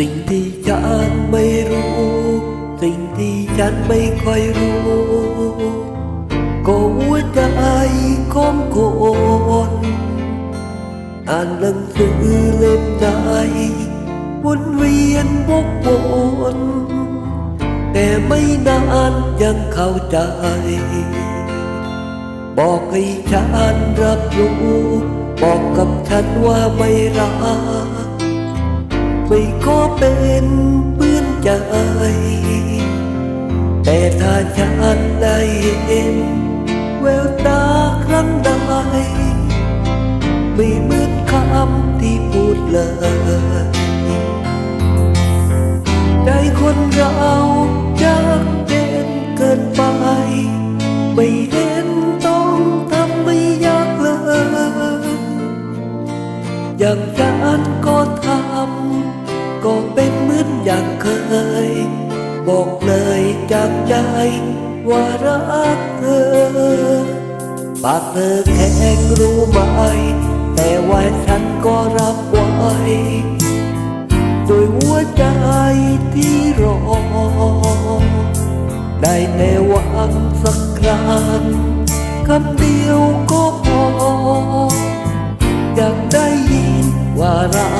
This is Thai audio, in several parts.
สิ่งที่ฉันไม่รู้ สิ่งที่ฉันไม่ค่อยรู้ก็หัวใจของคนอ่านหนังสือเล่มใดวนเวียนวกวนแต่ไม่นานยังเข้าใจ บอกให้ฉันรับรู้ บอกกับฉันว่าไม่รัก ไม่ก็เป็นเพื่อนใจ แต่ถ้าฉันได้เห็น อย่างฉันก็ทำก็เป็นเหมือนอย่างเคย บอกเลยจากใจว่ารักเธอ ปากเธอแข็งรู้ไหม แต่ว่าฉันก็รับไว้โดยหัวใจที่รอ ได้แต่หวังสักครั้งคำเดียวก็พอ ว่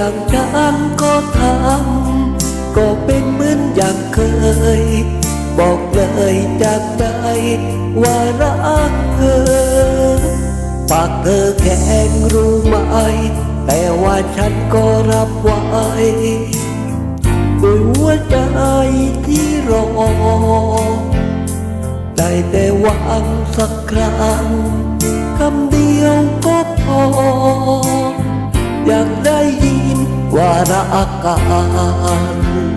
อย่างฉันก็ทำก็เป็นเหมือนอย่างเคย บอกเลยจากใจว่ารักเธอปากเธอแข็งรู้ไหม แต่ว่าฉันก็รับไว้ด้วยหัวใจที่รอได้แต่หวังสักครั้งคำเดียวก็พอ อยาก suara akan